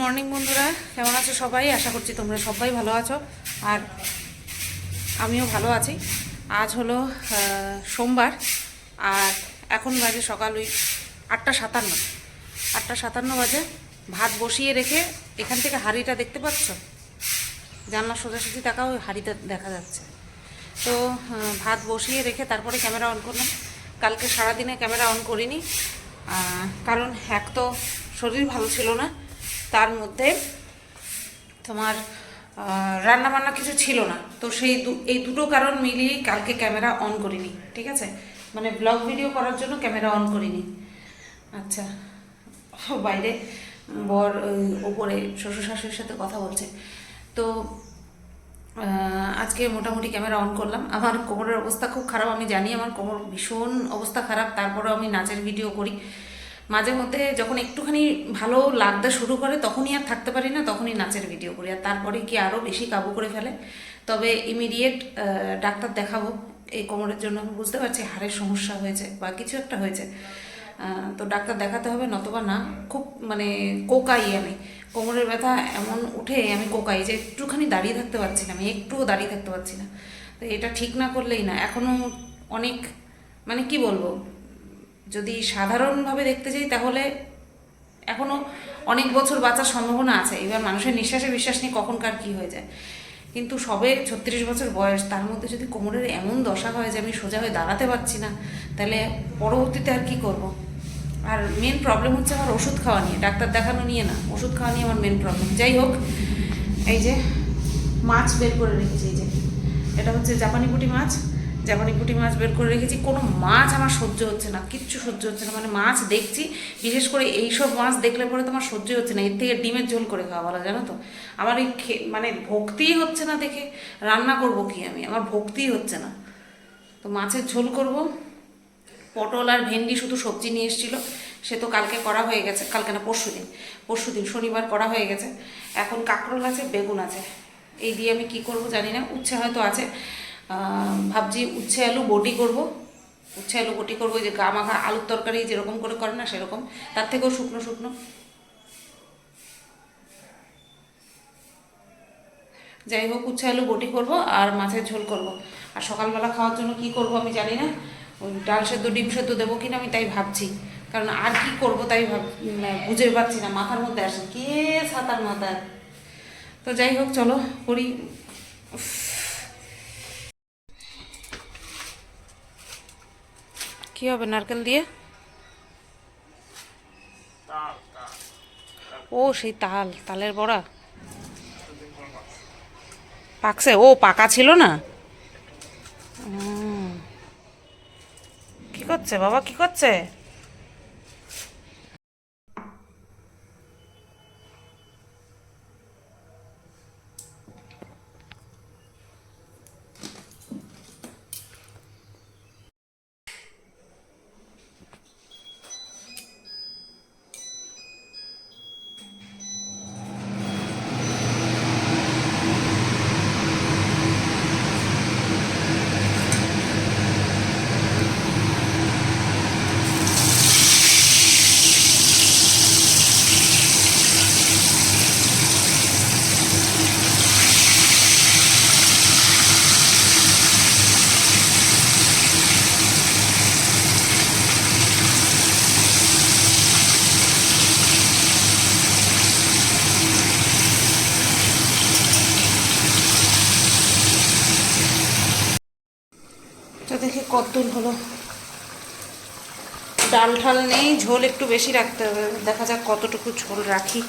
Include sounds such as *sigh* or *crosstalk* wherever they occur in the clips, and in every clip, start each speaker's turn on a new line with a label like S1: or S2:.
S1: Morning বন্ধুরা, কেমন আছো সবাই? আশা করছি তোমরা সবাই ভালো আছো, আর আমিও ভালো আছি। আজ হলো সোমবার, আর এখন বাজে সকাল ওই আটটা সাতান্ন। আটটা সাতান্ন বাজে, ভাত বসিয়ে রেখে এখান থেকে হাঁড়িটা দেখতে পাচ্ছ? জানলা সোজাসুজি তাকাও ওই হাঁড়িটা দেখা যাচ্ছে। তো ভাত বসিয়ে রেখে তারপরে ক্যামেরা অন করলাম। কালকে সারাদিনে ক্যামেরা অন করিনি কারণ এক তো শরীর ভালো ছিল না তার মধ্যে তোমার রান্না বান্না কিছু ছিল না। তো সেই এই দুটো কারণ মিলিয়েই কালকে ক্যামেরা অন করিনি, ঠিক আছে? মানে ব্লগ ভিডিও করার জন্য ক্যামেরা অন করিনি। আচ্ছা বাইরে বর ওপরে শ্বশুর শাশুড়ির সাথে কথা বলছে। তো আজকে মোটামুটি ক্যামেরা অন করলাম। আমার কোমরের অবস্থা খুব খারাপ, আমি জানি আমার কোমর ভীষণ অবস্থা খারাপ, তারপরেও আমি নাচের ভিডিও করি। মাঝে মধ্যে যখন একটুখানি ভালো লাগতে শুরু করে, তখনই আর থাকতে পারি না, তখনই নাচের ভিডিও করি। আর তারপরে কি আরও বেশি কাবু করে ফেলে। তবে ইমিডিয়েট ডাক্তার দেখাবো। এই কোমরের জন্য আমি বুঝতে পারছি হাড়ের সমস্যা হয়েছে বা কিছু একটা হয়েছে। তো ডাক্তার দেখাতে হবে, নতবা না। খুব মানে কোকাই আমি। কোমরের ব্যথা এমন উঠে আমি কোকাই যে একটুখানি দাঁড়িয়ে থাকতে পারছি না, আমি একটুও দাঁড়িয়ে থাকতে পারছি না। তো এটা ঠিক না করলেই না। এখনও অনেক মানে কি বলব? যদি সাধারণভাবে দেখতে যাই, তাহলে এখনও অনেক বছর বাঁচার সম্ভাবনা আছে। এবার মানুষের নিঃশ্বাসে বিশ্বাস নিয়ে কখনকার কী হয়ে যায়? কিন্তু সবে ছত্রিশ বছর বয়স, তার মধ্যে যদি কোমরের এমন দশা হয় যে আমি সোজা হয়ে দাঁড়াতে পারছি না, তাহলে পরবর্তীতে আর কি করব। আর মেন প্রবলেম হচ্ছে আমার ওষুধ খাওয়া নিয়ে। ডাক্তার দেখানো নিয়ে না, ওষুধ খাওয়া নিয়ে আমার মেন প্রবলেম যাই হোক, এই যে মাছ বের করে রেখেছি, এই যে। এটা হচ্ছে জাপানি পুঁটি মাছ। জাপানি পুঁটি মাছ বের করে রেখেছি, কোনো মাছ আমার সহ্য হচ্ছে না, কিচ্ছু সহ্য হচ্ছে না। মানে মাছ দেখছি, বিশেষ করে এইসব মাছ দেখলে পরে তোমার সহ্য হচ্ছে না। এর থেকে ডিমের ঝোল করে খাওয়া বলা জানো তো? আমার এই মানে ভক্তিই হচ্ছে না দেখে, রান্না করব কি আমি? আমার ভক্তিই হচ্ছে না। তো মাছের ঝোল করব। পটল আর ভেন্ডি শুধু সবজি নিয়ে এসেছিল, সে তো কালকে করা হয়ে গেছে, কালকে না, পরশু দিন। পরশু দিন, শনিবার করা হয়ে গেছে। এখন কাঁকরোল আছে, বেগুন আছে। এই দিয়ে আমি কি করব জানি না, উচ্ছে হয়তো আছে। ভাবছি উচ্ছে আলু বটি করব। উচ্ছে আলু বটি করব যে গা মাখা আলুর তরকারি যেরকম করে করে না সেরকম। তার থেকেও শুকনো শুকনো। যাই হোক, উচ্ছে আলু বটি করব আর মাছের ঝোল করব। আর সকালবেলা খাওয়ার জন্য কি করব আমি জানি না। ডাল সেদ্ধ, ডিম সেদ্ধ দেবো কিনা আমি তাই ভাবছি। কারণ আর কি করব তাই ভাব বুঝে পাচ্ছি না, মাথার মধ্যে আসে। কে সাঁতার মাথায় তো যাই হোক, চলো করি। কি হবে, নারকেল দিয়ে? ও, সেই তাল, তালের বড়া। পাকছে? ও, পাকা ছিল না। কি করছে বাবা? কি করছে তো দেখি হলো। ডাল ঠাল নেই, ঝোল একটু বেশি রাখতে হবে। দেখা যাক কতটুকু ঝোল রাখি।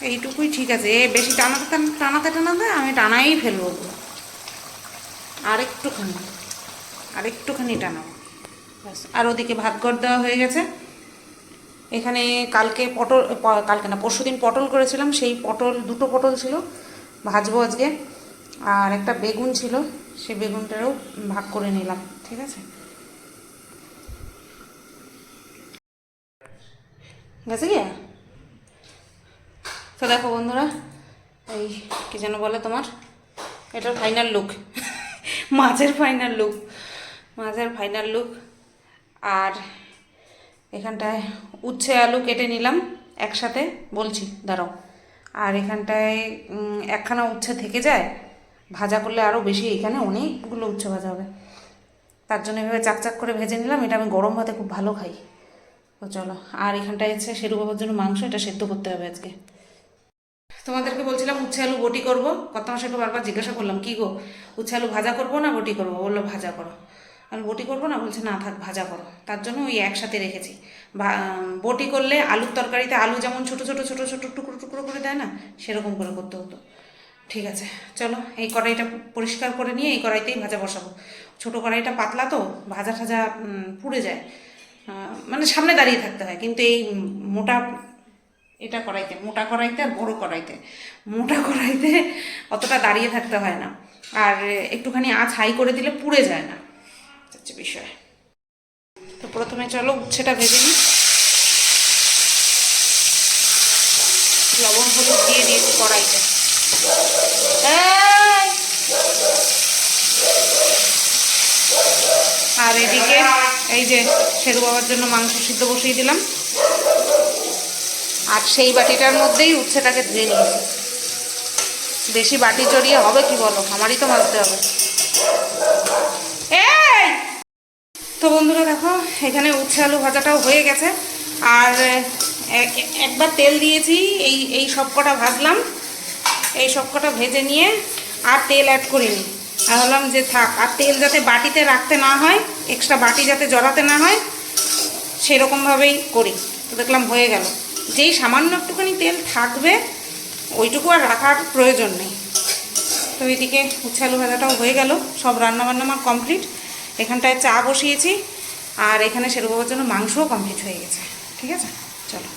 S1: এইটুকুই ঠিক আছে। এ, বেশি টানাতে টানাতে টানাতে আমি টানাই ফেলব। আর একটুখানি আর একটুখানি টানাবো। ব্যাস। আর ওদিকে ভাত ঘর দেওয়া হয়ে গেছে। এখানে কালকে পটল কালকে না পরশু দিন পটল করেছিলাম। সেই পটল দুটো পটল ছিল। ভাজবো আজকে। আর একটা বেগুন ছিল সেই বেগুনটারও ভাগ করে নিলাম, ঠিক আছে? গেছে গিয়া তো দেখো বন্ধুরা, এই কি যেন বলে তোমার? এটার ফাইনাল লুক মাছের ফাইনাল লুক মাছের ফাইনাল লুক আর এখানটায় উচ্ছে আলু কেটে নিলাম একসাথে, বলছি, দাঁড়াও। আর এখানটায় একখানা উচ্ছে থেকে যায় ভাজা করলে আরও বেশি এখানে অনেকগুলো উচ্ছে ভাজা হবে। তার জন্য এভাবে চাকচাক করে ভেজে নিলাম। এটা আমি গরম ভাতে খুব ভালো খাই। তো চলো, আর এখানটায় আছে শেরু বাবার জন্য মাংস এটা সেদ্ধ করতে হবে আজকে। তোমাদেরকে বলছিলাম উচ্ছে আলু বটি করব। কত মাসেকে বারবার জিজ্ঞাসা করলাম, কী গো, উচ্ছে আলু ভাজা করব না বটি করব? বলল, ভাজা করো। আমি বটি করব না? বলছে, না থাক, ভাজা করো। তার জন্য ওই একসাথে রেখেছি। বটি করলে আলুর তরকারিতে আলু যেমন ছোটো ছোটো ছোটো ছোটো টুকরো টুকরো করে দেয় না, সেরকম করে করতে হতো। ঠিক আছে, চলো, এই কড়াইটা পরিষ্কার করে নিয়ে এই কড়াইতেই ভাজা বসাবো। ছোটো কড়াইটা পাতলা তো, ভাজা ঠাজা পুড়ে যায়। মানে সামনে দাঁড়িয়ে থাকতে হয়, কিন্তু এই মোটা এটা কড়াইতে, মোটা কড়াইতে আর বড় কড়াইতে। মোটা কড়াইতে অতটা দাঁড়িয়ে থাকতে হয় না। আর একটুখানি আঁচ হাই করে দিলে পুড়ে যায় না। হচ্ছে বিষয়। তো প্রথমে চলো, উচ্ছেটা ভেজে নিই। লবণ হলুদ দিয়ে দিয়েছি কড়াইতে! আর এদিকে এই যে শেরু বাবার জন্য মাংস সিদ্ধ বসিয়ে দিলাম। আর সেই বাটিটার মধ্যেই উচ্ছেটাকে ধুয়ে নিয়েছি। বেশি বাটি চড়িয়ে হবে কি বলো? আমারই তো মাজতে হবে। তো বন্ধুরা দেখো, এখানে উচ্ছে আলু ভাজাটাও হয়ে গেছে। আর এক- একবার তেল দিয়েছি, এই এই সব কটা ভাজলাম। এই সব কটা ভেজে নিয়ে আর তেল অ্যাড করিনি আর ভাবলাম যে থাক, আর তেল যাতে বাটিতে রাখতে না হয় এক্সট্রা বাটি যাতে জড়াতে না হয়, সেরকমভাবেই করি। তো দেখলাম হয়ে গেল। যেই সামান্য একটুখানি তেল থাকবে, ওইটুকু আর রাখার প্রয়োজন নেই। তো এইদিকে উচ্ছে আলু ভাজাটাও হয়ে গেল। সব রান্না বান্না আমার কমপ্লিট এখানটায় চা বসিয়েছি। আর এখানে সেরু বাবার জন্য মাংসও কমপ্লিট হয়ে গেছে। ঠিক আছে? চলো।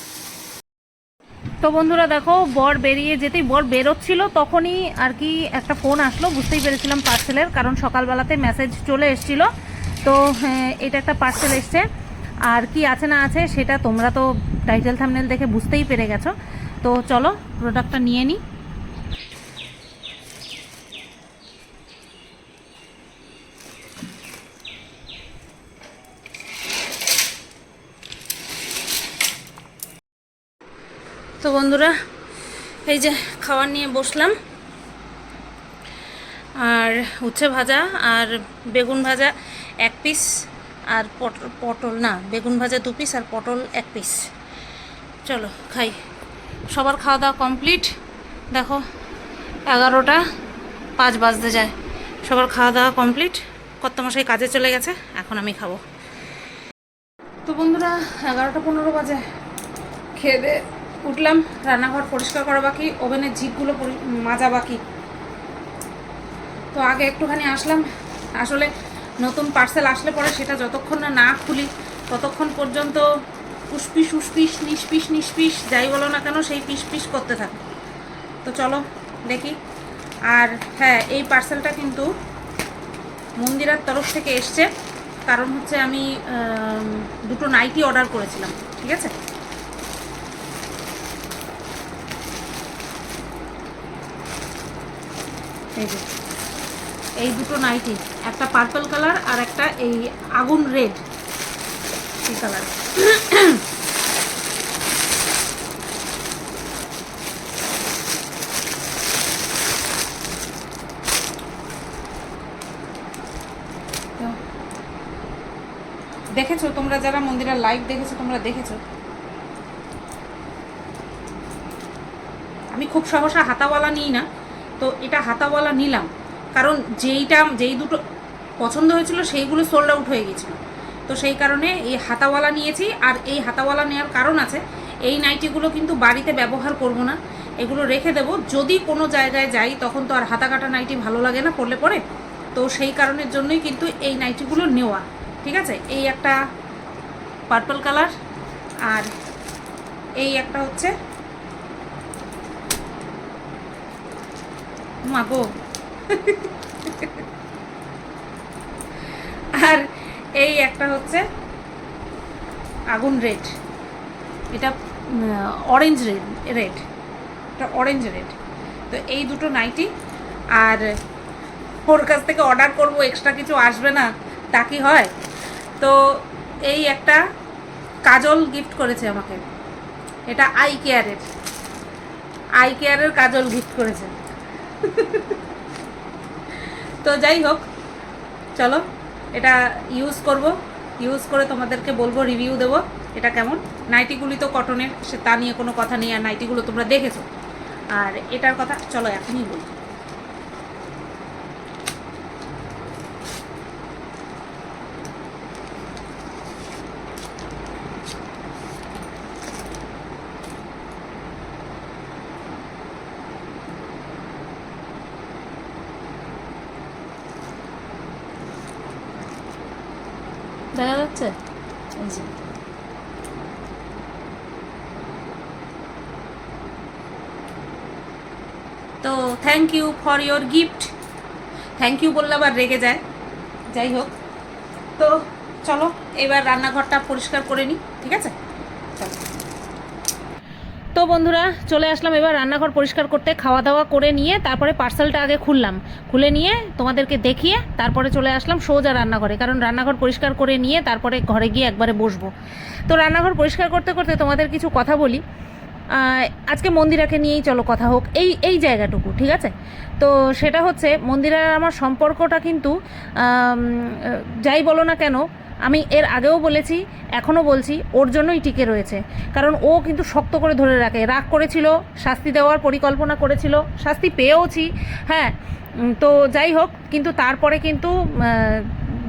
S2: তো বন্ধুরা দেখো বর বেরিয়ে যেতেই বর বেরোচ্ছিল তখনই আর কি একটা ফোন আসলো বুঝতেই পেরেছিলাম পার্সেলের কারণ সকালবেলাতে মেসেজ চলে এসছিল। তো হ্যাঁ, এটা একটা পার্সেল এসছে। আর কি আছে না আছে সেটা তোমরা তো টাইটেল থামনেল দেখে বুঝতেই পেরে গেছো। তো চলো প্রোডাক্টটা নিয়ে নিই
S1: তো বন্ধুরা, এই যে খাবার নিয়ে বসলাম। আর উচ্ছে ভাজা আর বেগুন ভাজা এক পিস আর পটল পটল, না, বেগুন ভাজা দু পিস আর পটল এক পিস। চলো, খাই। সবার খাওয়া দাওয়া কমপ্লিট। দেখো, এগারোটা পাঁচ বাজতে যায়। সবার খাওয়া দাওয়া কমপ্লিট। কত মশাই কাজে চলে গেছে, এখন আমি খাব। তো বন্ধুরা, এগারোটা পনেরো বাজে। খেয়ে উঠলাম, রান্নাঘর পরিষ্কার করা বাকি, ওভেনের ঝিপগুলো মাজা বাকি। তো আগে একটুখানি আসলাম, আসলে নতুন পার্সেল আসলে পরে সেটা যতক্ষণ না না খুলি, ততক্ষণ পর্যন্ত উসপিস উসপিস নিষ্পিস নিষ্পিস, যাই বলো না কেন সেই পিস পিস করতে থাকে। তো চলো, দেখি। আর হ্যাঁ এই পার্সেলটা কিন্তু মন্দিরার তরফ থেকে এসছে। কারণ হচ্ছে আমি দুটো নাইটি অর্ডার করেছিলাম, ঠিক আছে? এই দুটো নাইটি একটা পার্পল কালার আর একটা এই আগুন রেড এই কালার দেখেছ তোমরা যারা মন্দিরের লাইভ দেখেছ, তোমরা দেখেছ? আমি খুব সহসা হাতাওয়ালা নিই না। তো এটা হাতাওয়ালা নিলাম। কারণ যেইটা, যেই দুটো পছন্দ হয়েছিল সেইগুলো সোল্ড আউট হয়ে গেছিল। তো সেই কারণে এই হাতাওয়ালা নিয়েছি। আর এই হাতাওয়ালা নেওয়ার কারণ আছে, এই নাইটিগুলো কিন্তু বাড়িতে ব্যবহার করব না। এগুলো রেখে দেব। যদি কোনো জায়গায় যাই, তখন তো আর হাতা কাটা নাইটি ভালো লাগে না পরলে পরে। তো সেই কারণের জন্যই কিন্তু এই নাইটিগুলো নেওয়া। ঠিক আছে? এই একটা পার্পল কালার আর এই একটা হচ্ছে মাগো আর এই একটা হচ্ছে আগুন রেড। এটা অরেঞ্জ রেড রেড। এটা অরেঞ্জ রেড। তো এই দুটো নাইটি, আর ওর কাছ থেকে অর্ডার করব এক্সট্রা কিছু আসবে না, তা কি হয়? তো এই একটা
S3: কাজল গিফট করেছে আমাকে। এটা আই কেয়ারের আই কেয়ারের কাজল গিফট করেছে। তো যাই হোক, চলো, এটা ইউজ করব। ইউজ করে তোমাদেরকে বলব রিভিউ দেবো, এটা কেমন? নাইটিগুলি তো কটনের সে তা নিয়ে কোনো কথা নেই, আর নাইটিগুলো তোমরা দেখেছ। আর এটার কথা, চলো এখনই বলি।
S1: দেখা যাচ্ছে?
S3: তো thank you for your gift thank you বললে আবার রেগে যায়। যাই হোক। তো চলো, এবার রান্নাঘরটা পরিষ্কার করে নিই ঠিক আছে?
S1: তো বন্ধুরা, চলে আসলাম এবার রান্নাঘর পরিষ্কার করতে খাওয়া দাওয়া করে নিয়ে তারপরে পার্সেলটা আগে খুললাম। খুলে নিয়ে তোমাদেরকে দেখিয়ে তারপরে চলে আসলাম সোজা রান্নাঘরে, কারণ রান্নাঘর পরিষ্কার করে নিয়ে তারপরে ঘরে গিয়ে একবারে বসবো। তো রান্নাঘর পরিষ্কার করতে করতে তোমাদের কিছু কথা বলি। আজকে মন্দিরাকে নিয়েই চলো কথা হোক, এই এই জায়গাটুকু, ঠিক আছে? তো সেটা হচ্ছে, মন্দিরার আমার সম্পর্কটা কিন্তু যাই বলো না কেন আমি এর আগেও বলেছি, এখনও বলছি, ওর জন্যই টিকে রয়েছে। কারণ ও কিন্তু শক্ত করে ধরে রাখে। রাগ করেছিল, শাস্তি দেওয়ার পরিকল্পনা করেছিল, শাস্তি পেয়েওছি হ্যাঁ তো যাই হোক, কিন্তু তারপরে কিন্তু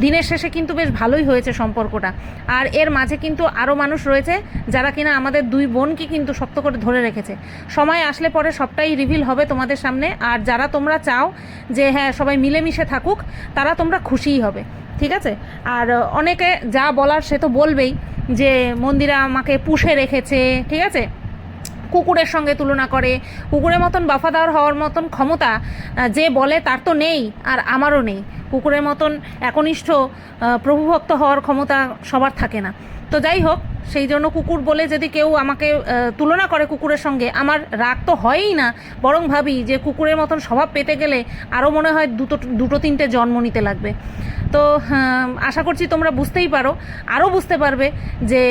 S1: দিনের শেষে কিন্তু বেশ ভালোই হয়েছে সম্পর্কটা। আর এর মাঝে কিন্তু আরও মানুষ রয়েছে, যারা কিনা আমাদের দুই বোনকে কিন্তু শক্ত করে ধরে রেখেছে। সময় আসলে পরে সবটাই রিভিল হবে তোমাদের সামনে। আর যারা তোমরা চাও যে হ্যাঁ সবাই মিলেমিশে থাকুক, তারা তোমরা খুশিই হবে। ঠিক আছে? আর অনেকে যা বলার সে তো বলবেই যে মন্দিরা আমাকে পুষে রেখেছে, ঠিক আছে? কুকুরের সঙ্গে তুলনা করে, কুকুরের মতন বাফাদার হওয়ার মতন ক্ষমতা যে বলে তার তো নেই আর আমারও নেই। কুকুরের মতন একনিষ্ঠ প্রভুভক্ত হওয়ার ক্ষমতা সবার থাকে না। তো যাই হোক, সেই জন্য কুকুর বলে যদি কেউ আমাকে তুলনা করে কুকুরের সঙ্গে, আমার রাগ তো হয়ই না। বরং ভাবি যে কুকুরের মতন স্বভাব পেতে গেলে আরও মনে হয় দুটো দুটো তিনটে জন্ম নিতে লাগবে। তো আশা করছি তোমরা বুঝতেই পারো, আরও বুঝতে পারবে যে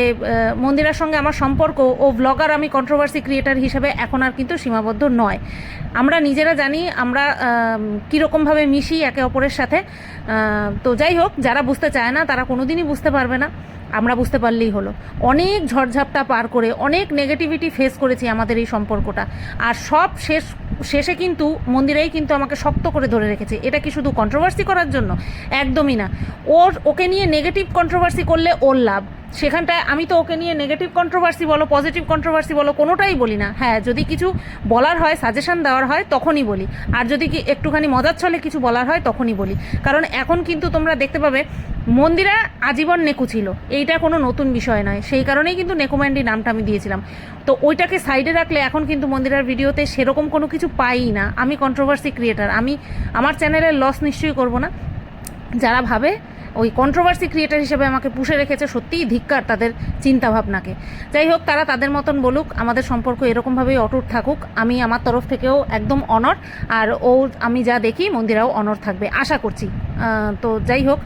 S1: মন্দিরার সঙ্গে আমার সম্পর্ক ও ব্লগার আমি কন্ট্রোভার্সি ক্রিয়েটার হিসেবে এখন আর কিন্তু সীমাবদ্ধ নয়। আমরা নিজেরা জানি, আমরা কীরকমভাবে মিশি একে অপরের সাথে তো যাই হোক, যারা বুঝতে চায় না, তারা কোনোদিনই বুঝতে পারবে না। আমরা বুঝতে পারলেই হলো। অনেক ঝড়ঝাপটা পার করে অনেক নেগেটিভিটি ফেস করেছি আমাদের এই সম্পর্কটা। আর সব শেষ, শেষে কিন্তু মন্দিরেই কিন্তু আমাকে শক্ত করে ধরে রেখেছে। এটা কি শুধু কন্ট্রোভার্সি করার জন্য? একদমই না। ওর, ওকে নিয়ে নেগেটিভ কন্ট্রোভার্সি করলে ওর লাভ। সেখানটায় আমি তো ওকে নিয়ে নেগেটিভ কন্ট্রোভার্সি বলো পজিটিভ কন্ট্রোভার্সি বলো, কোনোটাই বলি না। হ্যাঁ যদি কিছু বলার হয় সাজেশন দেওয়ার হয়, তখনই বলি। আর যদি কি একটুখানি মজার ছলে কিছু বলার হয়, তখনই বলি। কারণ এখন কিন্তু তোমরা দেখতে পাবে, মন্দিরা আজীবন নেকু ছিল। এইটা কোনো নতুন বিষয় নয়। সেই কারণেই কিন্তু নেকুম্যান্ডি নামটা আমি দিয়েছিলাম। তো ওইটাকে সাইডে রাখলে এখন কিন্তু মন্দিরার ভিডিওতে সেরকম কোনো কিছু পাই না। আমি কন্ট্রোভার্সি ক্রিয়েটার আমি, আমার চ্যানেলের লস নিশ্চয়ই করব না। যারা ভাবে ওই কন্ট্রোভার্সি ক্রিয়েটার হিসেবে আমাকে পুষে রেখেছে, সত্যিই ধিক্কার তাদের চিন্তাভাবনাকে। যাই হোক, তারা তাদের মতন বলুক, আমাদের সম্পর্ক এরকমভাবেই অটুট থাকুক। আমি আমার তরফ থেকেও একদম অনর আর ও, আমি যা দেখি, মন্দিরাও অনর থাকবে, আশা করছি। তো যাই হোক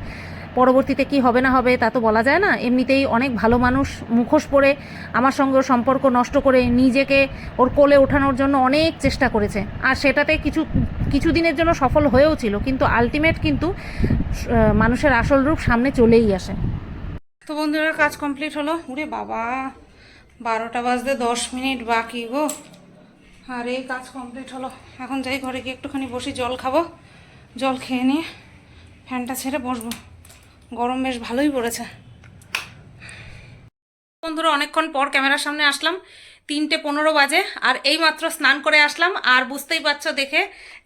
S1: পরবর্তীতে কি হবে না হবে তা তো বলা যায় না। এমনিতেই অনেক ভালো মানুষ মুখোশ পরে আমার সঙ্গে সম্পর্ক নষ্ট করে নিজেকে ওর কোলে ওঠানোর জন্য অনেক চেষ্টা করেছে। আর সেটাতে কিছু কিছুদিনের জন্য সফল হয়েও ছিল, কিন্তু আলটিমেট কিন্তু মানুষের আসল রূপ সামনে চলেই আসে।
S3: তো বন্ধুরা, কাজ কমপ্লিট হলো। উরে বাবা, বারোটা বাজতে দশ মিনিট বাকি গো। আর এই কাজ কমপ্লিট হলো। এখন যাই, ঘরে গিয়ে একটুখানি বসি, জল খাব। জল খেয়ে নিয়ে ফ্যানটা ছেড়ে বসবো। গরম বেশ ভালোই পড়েছে। বন্ধুরা, অনেকক্ষণ পর ক্যামেরার সামনে আসলাম। তিনটে পনেরো বাজে, আর এই মাত্র স্নান করে আসলাম। আর বুঝতেই পারছ দেখে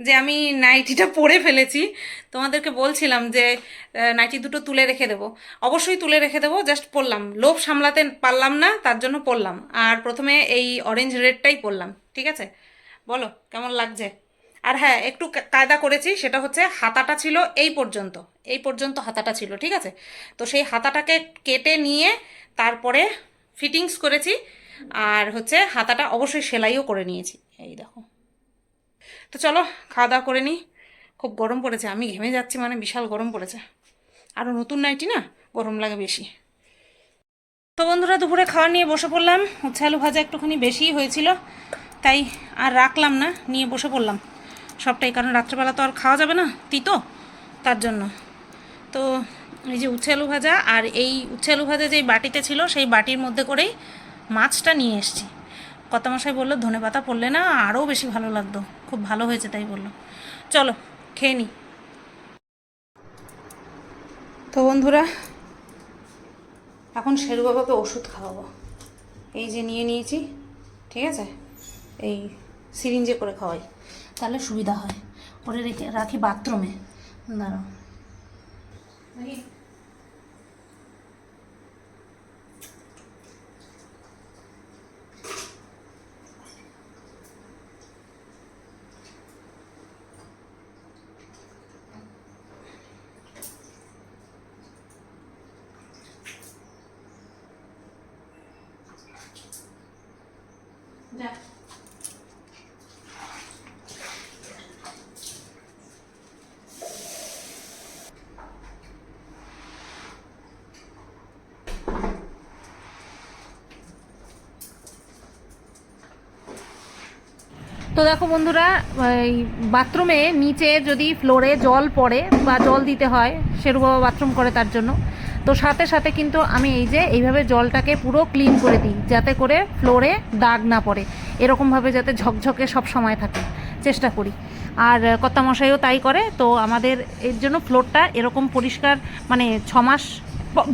S3: যে আমি নাইটিটা পরে ফেলেছি। তোমাদেরকে বলছিলাম যে নাইটি দুটো তুলে রেখে দেবো। অবশ্যই তুলে রেখে দেবো, জাস্ট পরলাম। লোভ সামলাতে পারলাম না, তার জন্য পরলাম। আর প্রথমে এই অরেঞ্জ রেডটাই পরলাম, ঠিক আছে? বলো, কেমন লাগছে? আর হ্যাঁ একটু কায়দা করেছি, সেটা হচ্ছে হাতাটা ছিল এই পর্যন্ত এই পর্যন্ত হাতাটা ছিল, ঠিক আছে? তো সেই হাতাটাকে কেটে নিয়ে তারপরে ফিটিংস করেছি, আর হচ্ছে হাতাটা অবশ্যই সেলাইও করে নিয়েছি, এই দেখো। তো চলো, খাওয়া দাওয়া করে নিই খুব গরম পড়েছে, আমি ঘেমে যাচ্ছি মানে বিশাল গরম পড়েছে। আরও নতুন নাইটি না, গরম লাগে বেশি।
S1: তো বন্ধুরা, দুপুরে খাওয়া নিয়ে বসে পড়লাম, উচ্ছে আলু ভাজা একটুখানি বেশিই হয়েছিল, তাই আর রাখলাম না, নিয়ে বসে পড়লাম। সবটাই, কারণ রাত্রেবেলা তো আর খাওয়া যাবে না, তিতো, তার জন্য। তো এই যে উচ্ছে আলু ভাজা আর এই উচ্ছে আলু ভাজা যেই বাটিতে ছিল, সেই বাটির মধ্যে করেই মাছটা নিয়ে এসেছি। কর্তামশাই বলল, ধনে পাতা পড়লে না আরও বেশি ভালো লাগতো। খুব ভালো হয়েছে তাই বলল। চলো, খেয়ে নিই তো বন্ধুরা, এখন শেরু বাবাকে ওষুধ খাওয়াবো। এই যে নিয়ে নিয়েছি, ঠিক আছে? এই সিরিঞ্জে করে খাওয়াই। তাহলে সুবিধা হয়। পরে রেখে রাখি বাথরুমে। দাঁড়াও দেখি যা
S2: তো দেখো বন্ধুরা, এই বাথরুমে নিচে যদি ফ্লোরে জল পড়ে বা জল দিতে হয় শেরু বাবা বাথরুম করে তার জন্য। তো সাথে সাথে কিন্তু আমি এই যে এইভাবে জলটাকে পুরো ক্লিন করে দিই, যাতে করে ফ্লোরে দাগ না পড়ে। এরকমভাবে যাতে ঝকঝকে সব সময় থাকে। চেষ্টা করি। আর কর্তামশাইও তাই করে। তো আমাদের এর জন্য ফ্লোরটা এরকম পরিষ্কার মানে ছ মাস ব-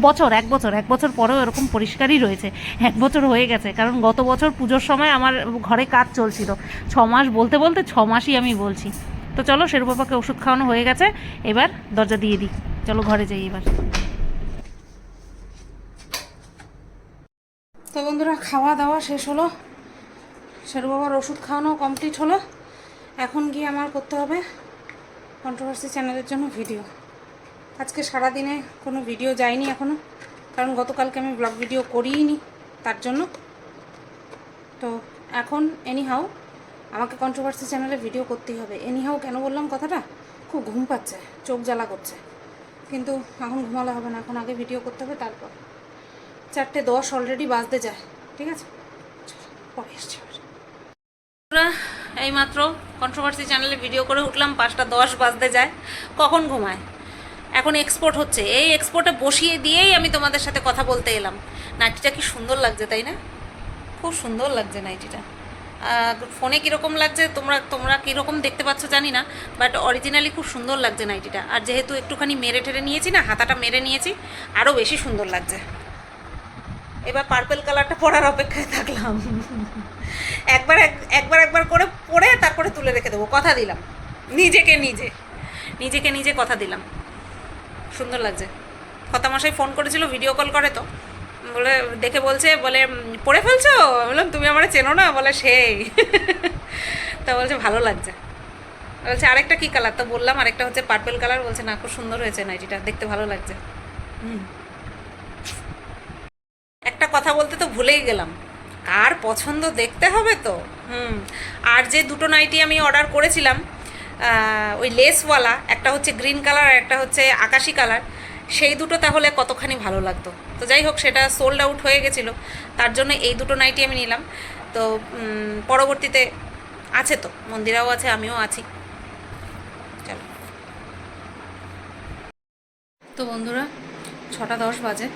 S2: বছর, এক বছর এক বছর পরেও এরকম পরিষ্কারই রয়েছে। এক বছর হয়ে গেছে, কারণ গত বছর পুজোর সময় আমার ঘরে কাজ চলছিল। ছ মাস বলতে বলতে ছ মাসই আমি বলছি। তো চলো শেরু বাবাকে ওষুধ খাওয়ানো হয়ে গেছে। এবার দরজা দিয়ে দিই। চলো, ঘরে যাই এবার।
S1: তো বন্ধুরা, খাওয়া দাওয়া শেষ হলো। শেরু বাবার ওষুধ খাওয়ানো কমপ্লিট হলো। এখন গিয়ে আমার করতে হবে কন্ট্রোভার্সি চ্যানেলের জন্য ভিডিও আজকে সারা দিনে কোনো ভিডিও যায়নি এখনও কারণ গতকালকে আমি ব্লগ ভিডিও করিইনি, তার জন্য। তো এখন এনিহাউ আমাকে কন্ট্রোভার্সি চ্যানেলে ভিডিও করতেই হবে। এনিহাউ কেন বললাম কথাটা? খুব ঘুম পাচ্ছে, চোখ জ্বালা করছে। কিন্তু এখন ঘুমালে হবে না, এখন আগে ভিডিও করতে হবে, তারপর। চারটে দশ অলরেডি বাজতে যায়, ঠিক আছে? পরে কন্ট্রোভার্সি চ্যানেলে ভিডিও করে উঠলাম, পাঁচটা দশ বাজতে যায়। কখন ঘুমায়? এখন এক্সপোর্ট হচ্ছে। এই এক্সপোর্টে বসিয়ে দিয়েই আমি তোমাদের সাথে কথা বলতে এলাম। নাইটিটা কি সুন্দর লাগছে, তাই না? খুব সুন্দর লাগছে নাইটিটা। ফোনে কীরকম লাগছে তোমরা তোমরা কীরকম দেখতে পাচ্ছ জানি না বাট অরিজিনালি খুব সুন্দর লাগছে নাইটিটা। আর যেহেতু একটুখানি মেরে ঠেরে নিয়েছি না, হাতাটা মেরে নিয়েছি আরও বেশি সুন্দর লাগছে। এবার পার্পেল কালারটা পরার অপেক্ষায় থাকলাম। একবার এক- একবার একবার করে পরে তারপরে তুলে রেখে দেবো। কথা দিলাম। নিজেকে নিজে। নিজেকে নিজে কথা দিলাম। সুন্দর লাগছে। কতামশাই ফোন করেছিল ভিডিও কল করে তো। বলে দেখে বলছে বলে "উম, পড়ে ফেলছো? বললাম তুমি আমার চেনো না? বলে সেই। তা বলছে ভালো লাগছে। বলছে আরেকটা কী কালার তো বললাম আরেকটা হচ্ছে পার্পেল কালার বলছে না খুব সুন্দর হয়েছে নাইটিটা দেখতে ভালো লাগছে। হুম। একটা কথা বলতে তো ভুলেই গেলাম। কার পছন্দ দেখতে হবে তো? হুম। আর যে দুটো নাইটি আমি অর্ডার করেছিলাম ওই লেসওয়ালা একটা হচ্ছে গ্রিন কালার আর একটা হচ্ছে আকাশি কালার সেই দুটো তাহলে কতখানি ভালো লাগতো? তো যাই হোক সেটা সোল্ড আউট হয়ে গেছিল, তার জন্য এই দুটো নাইটি আমি নিলাম। তো পরবর্তীতে আছে তো, মন্দিরাও আছে, আমিও আছি। চলো। তো বন্ধুরা, ছটা দশ বাজে,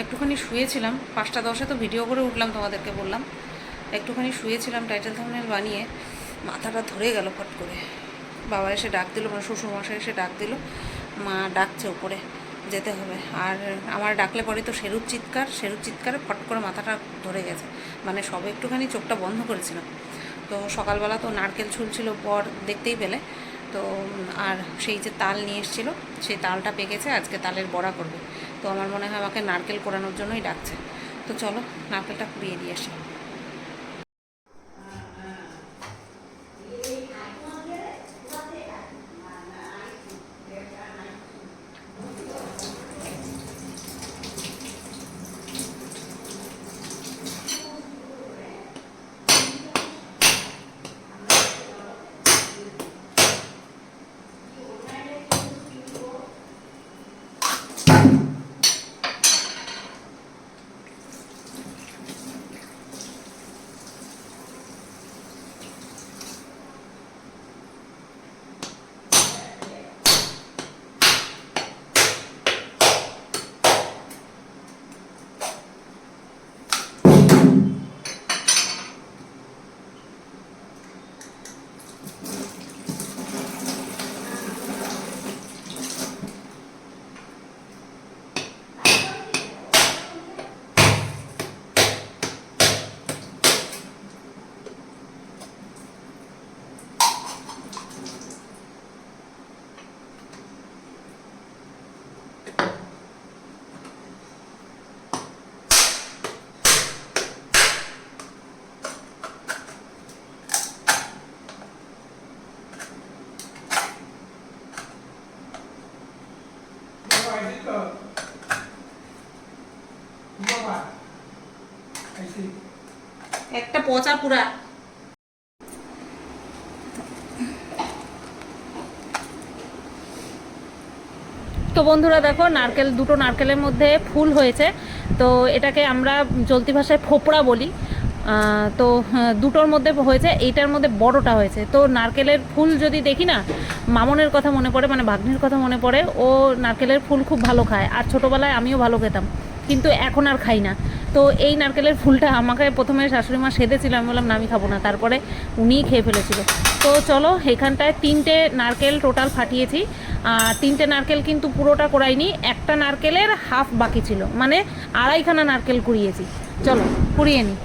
S1: একটুখানি শুয়েছিলাম, পাঁচটা দশে তো ভিডিও করে উঠলাম তোমাদেরকে বললাম। একটুখানি শুয়েছিলাম টাইটেল থামনেল বানিয়ে, মাথাটা ধরে গেল ফট করে। বাবা এসে ডাক দিল মানে শ্বশুরমশাই এসে ডাক দিল, মা ডাকছে উপরে যেতে হবে। আর আমার ডাকলে পরে তো সেরুর চিৎকার সেরুর চিৎকারে ফট করে মাথাটা ধরে গেছে। মানে সবে একটুখানি চোখটা বন্ধ করেছিলাম। তো সকালবেলা তো নারকেল ছুলছিল পর দেখতেই পেলে। তো, আর সেই যে তাল নিয়ে এসেছিল, সেই তালটা পেকেছে, আজকে তালের বড়া করবে। তো আমার মনে হয় আমাকে নারকেল কোরানোর জন্যই ডাকছে। তো চলো, নারকেলটা কুড়িয়ে দিয়ে আসি।
S4: পচা পুরা।
S1: তো বন্ধুরা দেখো, নারকেল, দুটো নারকেলের মধ্যে ফুল হয়েছে। তো এটাকে আমরা চলতি ভাষায় ফোপড়া বলি। তো দুটোর মধ্যে হয়েছে, এইটার মধ্যে বড়টা হয়েছে। তো নারকেলের ফুল যদি দেখি না, মামনের কথা মনে পড়ে মানে ভাগ্নির কথা মনে পড়ে, ও নারকেলের ফুল খুব ভালো খায়। আর ছোটোবেলায় আমিও ভালো খেতাম, কিন্তু এখন আর খাই না। তো এই নারকেলের ফুলটা আমাকে প্রথমে শাশুড়ি মা সেঁধেছিল আমি বললাম, না, আমি খাব না। তারপরে উনিই খেয়ে ফেলেছিল। তো চলো, এখানটায় তিনটে নারকেল টোটাল ফাটিয়েছি। আর তিনটে নারকেল কিন্তু পুরোটা করাইনি, একটা নারকেলের হাফ বাকি ছিল। মানে আড়াইখানা নারকেল কুড়িয়েছি। চলো, কুড়িয়ে নিই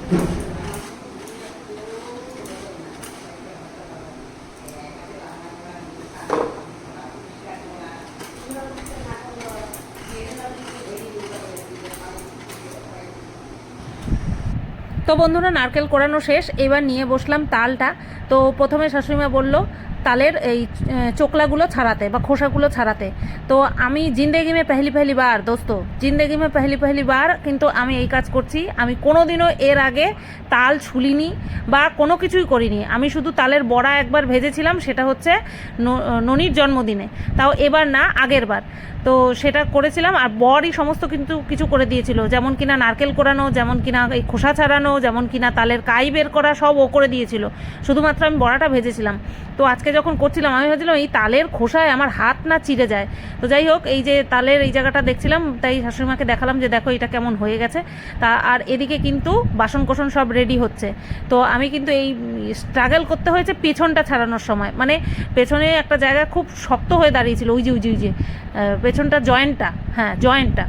S1: তো বন্ধুরা নারকেল কোরানো শেষ। এবার নিয়ে বসলাম তালটা। তো প্রথমে শাশুড়িমা বলল তালের এই চোকলাগুলো ছাড়াতে বা খোসাগুলো ছাড়াতে। তো আমি জিন্দেগি মে পেহলি পেহলি বার, দোস্ত জিন্দেগি মে পেহলি পেহলি বার, কিন্তু আমি এই কাজ করছি। আমি কোনোদিনও এর আগে তাল ছুলিনি বা কোনো কিছুই করিনি। আমি শুধু তালের বড়া একবার ভেজেছিলাম, সেটা হচ্ছে ননির জন্মদিনে। তাও এবার না, আগের বার। তো সেটা করেছিলাম, আর বরই সমস্ত কিন্তু কিছু করে দিয়েছিল। যেমন কিনা নারকেল কোরানো, যেমন কিনা এই খোসা ছাড়ানো, যেমন কিনা তালের কাই বের করা, সব ও করে দিয়েছিল। শুধুমাত্র আমি বড়াটা ভেজেছিলাম। তো আজকে যখন করছিলাম, আমি ভাবছিলাম এই তালের খোসায় আমার হাত না চিড়ে যায়। তো যাই হোক, এই যে তালের এই জায়গাটা দেখছিলাম, তাই শাশুড়িমাকে দেখালাম যে দেখো এটা কেমন হয়ে গেছে। তা আর এদিকে কিন্তু বাসন কোসন সব রেডি হচ্ছে। তো আমি কিন্তু এই স্ট্রাগল করতে হয়েছে পেছনটা ছাড়ানোর সময়। মানে পেছনে একটা জায়গা খুব শক্ত হয়ে দাঁড়িয়েছিল, ওই যে ওই যে ওই যে পেছনটা জয়েন্টটা হ্যাঁ জয়েন্টটা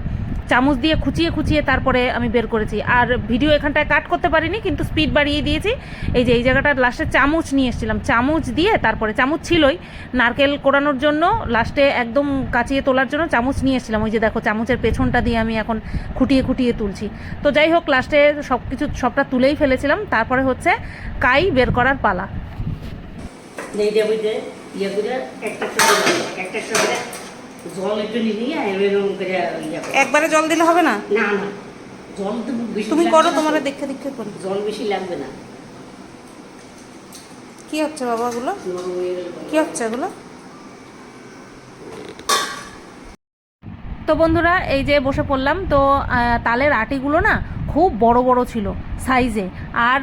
S1: চামচ দিয়ে খুঁচিয়ে খুঁচিয়ে তারপরে আমি বের করেছি। আর ভিডিও এখানটায় কাট করতে পারিনি, কিন্তু স্পিড বাড়িয়ে দিয়েছি। এই যে, এই জায়গাটা লাস্টে চামচ নিয়ে এসেছিলাম। চামচ দিয়ে তারপরে চামচ ছিলই, নারকেল কোড়ানোর জন্য লাস্টে একদম কাচিয়ে তোলার জন্য চামচ নিয়ে এসেছিলাম। ওই যে দেখো, চামচের পেছনটা দিয়ে আমি এখন খুঁটিয়ে খুঁটিয়ে তুলছি। তো যাই হোক লাস্টে সব কিছু সবটা তুলেই ফেলেছিলাম। তারপরে হচ্ছে কাই বের করার পালা।
S5: জল একটু এরকম করে।
S4: একবারে জল দিলে হবে না?
S5: না না। জল তো বেশি
S4: তুমি করো তোমার দেখে দেখে করো।
S5: জল বেশি লাগবে না।
S4: কি হচ্ছে বাবা ওগুলো
S5: নরম হয়ে গেলে
S4: কি হচ্ছে এগুলো?
S1: বন্ধুরা, এই যে বসে পড়লাম, তো তালের আটিগুলো না খুব বড় বড় ছিল সাইজে আর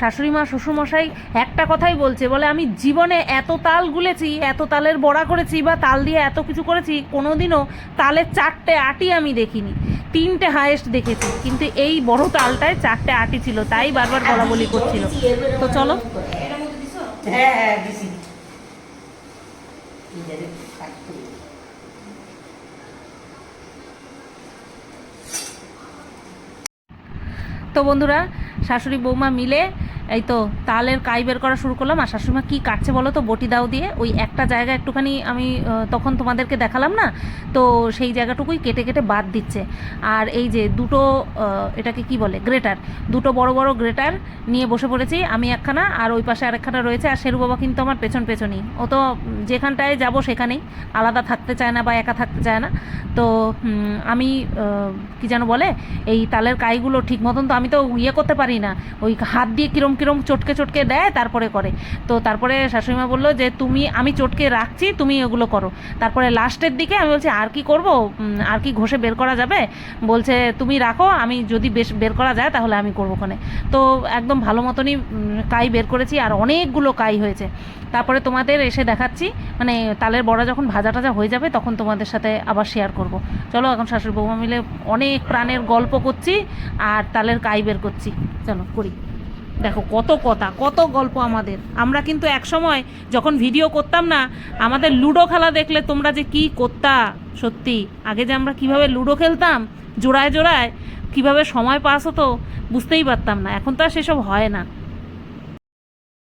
S1: শাশুড়ি মা শ্বশুরমশাই একটা কথাই বলছে, বলে, আমি জীবনে এত তাল গুলেছি, এত তালের বড়া করেছি বা তাল দিয়ে এত কিছু করেছি, কোনোদিনও তালের চারটে আটি আমি দেখিনি। তিনটে হায়েস্ট দেখেছি, কিন্তু এই বড় তালটায় চারটে আটি ছিল, তাই বারবার বলা বলি করছিল। তো চলো।
S5: হ্যাঁ হ্যাঁ দিছি এই যে কাটতে হবে।
S1: তো বন্ধুরা শাশুড়ি বৌমা মিলে এই তো, তালের কাই বের করা শুরু করলাম। আর শাশুড়িমা কী কাটছে বলো তো? বটি দাও দিয়ে। ওই একটা জায়গা একটুখানি আমি তখন তোমাদেরকে দেখালাম না? তো সেই জায়গাটুকুই কেটে কেটে বাদ দিচ্ছে। আর এই যে দুটো এটাকে কি বলে? গ্রেটার। দুটো বড় বড় গ্রেটার নিয়ে বসে পড়েছি আমি একখানা, আর ওই পাশে আরেকখানা রয়েছে। আর শেরু বাবা কিন্তু আমার পেছন পেছনই। ও তো যেখানটায় যাব সেখানেই। আলাদা থাকতে চায় না বা একা থাকতে চায় না। তো আমি কি যেন বলে? এই তালের কাইগুলো ঠিক মতন তো আমি তো ইয়ে করতে পারি না। ওই হাত দিয়ে কিরম কিরম চটকে চটকে দেয়, তারপরে করে। তো তারপরে শাশুড়িমা বলল যে, তুমি, আমি চটকে রাখছি, তুমি এগুলো করো। তারপরে লাস্টের দিকে আমি বলছি, আর কি করব? আর কি ঘষে বের করা যাবে? বলছে, তুমি রাখো, আমি যদি বেশ বের করা যায়, তাহলে আমি করব ওখানে। তো একদম ভালো মতনই কাই বের করেছি, আর অনেকগুলো কাই হয়েছে। তারপরে তোমাদের এসে দেখাচ্ছি মানে তালের বড়া যখন ভাজা টাজা হয়ে যাবে, তখন তোমাদের সাথে আবার শেয়ার করব। চলো, এখন শাশুড়ি বৌমা মিলে অনেক প্রাণের গল্প করছি, আর তালের কাই বের করছি। চলো, করি। দেখো কত কথা, কত গল্প আমাদের। আমরা কিন্তু এক সময় যখন ভিডিও করতাম না, আমাদের লুডো খেলা দেখলে তোমরা যে কি করতা, সত্যি। আগে যে আমরা কীভাবে লুডো খেলতাম, জোড়ায় জোড়ায়, কীভাবে সময় পাস হতো, বুঝতেই পারতাম না। এখন তো আর সেসব হয় না।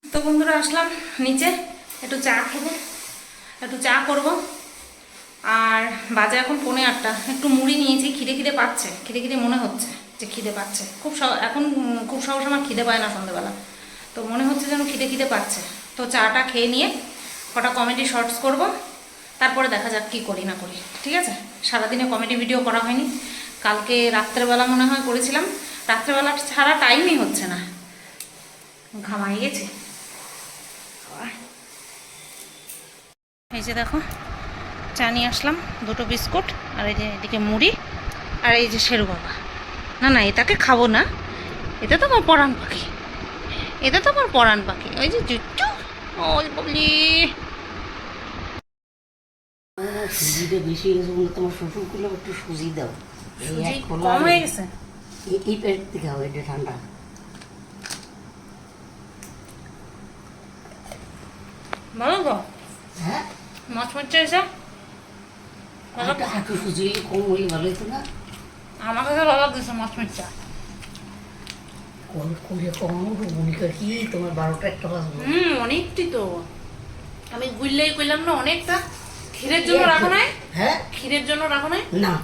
S4: তো বন্ধুরা, আসলাম নিচে। একটু চা খেতে একটু চা করব। আর বাজে এখন পৌনে আটটা। একটু মুড়ি নিয়েছি, খিদে খিদে পাচ্ছে, খিদে খিদে মনে হচ্ছে। যে খিদে পাচ্ছে। খুব এখন খুব সহজ আমার খিদে পায় না সন্ধ্যেবেলা তো মনে হচ্ছে যেন খিদে খিদে পাচ্ছে। তো চাটা খেয়ে নিয়ে কটা কমেডি শর্টস করব, তারপরে দেখা যাক কি করি না করি, ঠিক আছে? সারাদিনে কমেডি ভিডিও করা হয়নি। কালকে রাত্রেবেলা মনে হয় করেছিলাম। রাত্রেবেলা ছাড়া টাইমই হচ্ছে না।
S1: ঘামাই গেছে। এই যে দেখো, চা নিয়ে আসলাম, দুটো বিস্কুট, আর এই যে এদিকে মুড়ি, আর এই যে শেরু বাবা না না এটাকে খাব না। এটা তো আমার পরাণ পাখি। এটা তো আমার পরাণ পাখি। ওই যে জুট্টু ওই বলি।
S5: সুজিটা বেশি গেছে বলে তোমার শ্বশুর একটু সুজি দাও। এই
S1: সুজি
S5: এক খোলা
S1: কম হয়ে গেছে।
S5: এই- এই পেট থেকে হবে এটা ঠান্ডা।
S1: ভালো তো
S5: হ্যাঁ?
S1: মাছ মাছ চাইছে
S5: সুজি কম হলে ভালো হতো না?
S1: আমার কাছে ভালো লাগতেছে মাছ মাছটা
S5: কল করে কমানো ভূমিকা কি? তোমার বারোটা একটা বাজবে।
S1: হুম অনেকটি তো। আমি বুঝলেই কইলাম না অনেকটা। ক্ষীরের জন্য রাখো নাই?
S5: হ্যাঁ?
S1: ক্ষীরের জন্য রাখো নাই?
S5: না।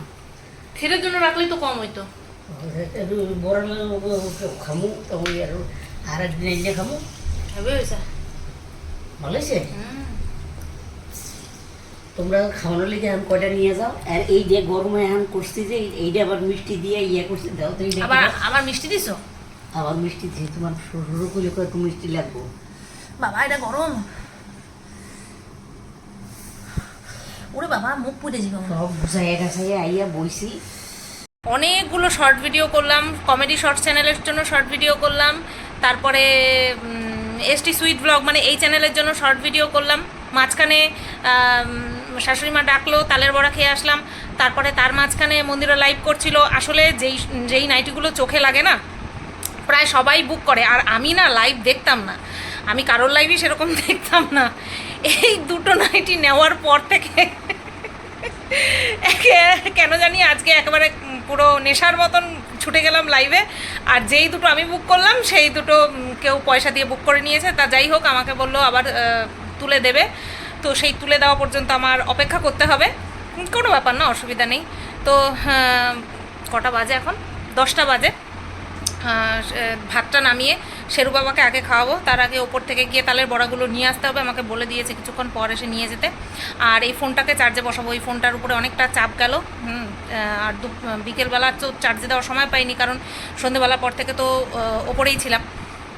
S1: ক্ষীরের জন্য রাখলেই তো কম হইতো।
S5: বড় খামু তখন আর আর এলে খামু।
S1: হবে হয়েছে।
S5: ভালো হয়েছে?
S1: হুম।
S5: তোমরা খাওয়ানোর লেগে এখন কয়টা নিয়ে যাও? আর এই যে গরমে এখন করছি যে এইটা আবার মিষ্টি দিয়ে ইয়ে করছি দাও তো এইটা
S1: আবার আবার মিষ্টি দিছো?
S5: আবার মিষ্টি দিয়ে তোমার শ্বশুর করলে কয়েকটু মিষ্টি লাগবো।
S1: বাবা এটা গরম। ওরে বাবা মুখ পুড়ে যাবে।
S5: সব গাছাইয়া আইয়া বইছি।
S1: অনেকগুলো শর্ট ভিডিও করলাম কমেডি শর্ট চ্যানেলের জন্য শর্ট ভিডিও করলাম তারপরে এসটি সুইট ব্লগ মানে এই চ্যানেলের জন্য শর্ট ভিডিও করলাম মাঝখানে শাশুড়ি মা ডাকলো, তালের বড়া খেয়ে আসলাম। তারপরে তার মাঝখানে মন্দিরে লাইভ করছিল। আসলে যেই যেই নাইটিগুলো চোখে লাগে না, প্রায় সবাই বুক করে। আর আমি না লাইভ দেখতাম না। আমি কারোর লাইভই সেরকম *laughs* দেখতাম না। এই দুটো নাইটি নেওয়ার পর থেকে কেন জানি আজকে একেবারে পুরো নেশার মতন ছুটে গেলাম লাইভে আর যেই দুটো আমি বুক করলাম, সেই দুটো কেউ পয়সা দিয়ে বুক করে নিয়েছে। তা যাই হোক, আমাকে বলল আবার তুলে দেবে। তো সেই তুলে দেওয়া পর্যন্ত আমার অপেক্ষা করতে হবে। কোনো ব্যাপার না, অসুবিধা নেই। তো কটা বাজে এখন? দশটা বাজে। ভাতটা নামিয়ে শেরু বাবাকে আগে খাওয়াবো। তার আগে ওপর থেকে গিয়ে তালের বড়াগুলো নিয়ে আসতে হবে। আমাকে বলে দিয়েছে কিছুক্ষণ পর এসে নিয়ে যেতে। আর এই ফোনটাকে চার্জে বসাবো। এই ফোনটার উপরে অনেকটা চাপ গেল। আর দু বিকেলবেলা তো চার্জে দেওয়ার সময় পাইনি। কারণ সন্ধেবেলার পর থেকে তো ওপরেই ছিলাম।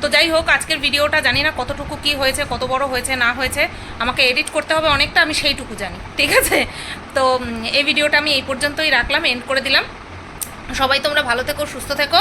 S1: তো যাই হোক, আজকের ভিডিওটা জানি না কতটুকু কি হয়েছে, কত বড় হয়েছে, না হয়েছে। আমাকে এডিট করতে হবে অনেকটা, আমি সেইটুকু জানি, ঠিক আছে? তো এই ভিডিওটা আমি এই পর্যন্তই রাখলাম এন্ড করে দিলাম। সবাই তোমরা ভালো থেকো, সুস্থ থেকো।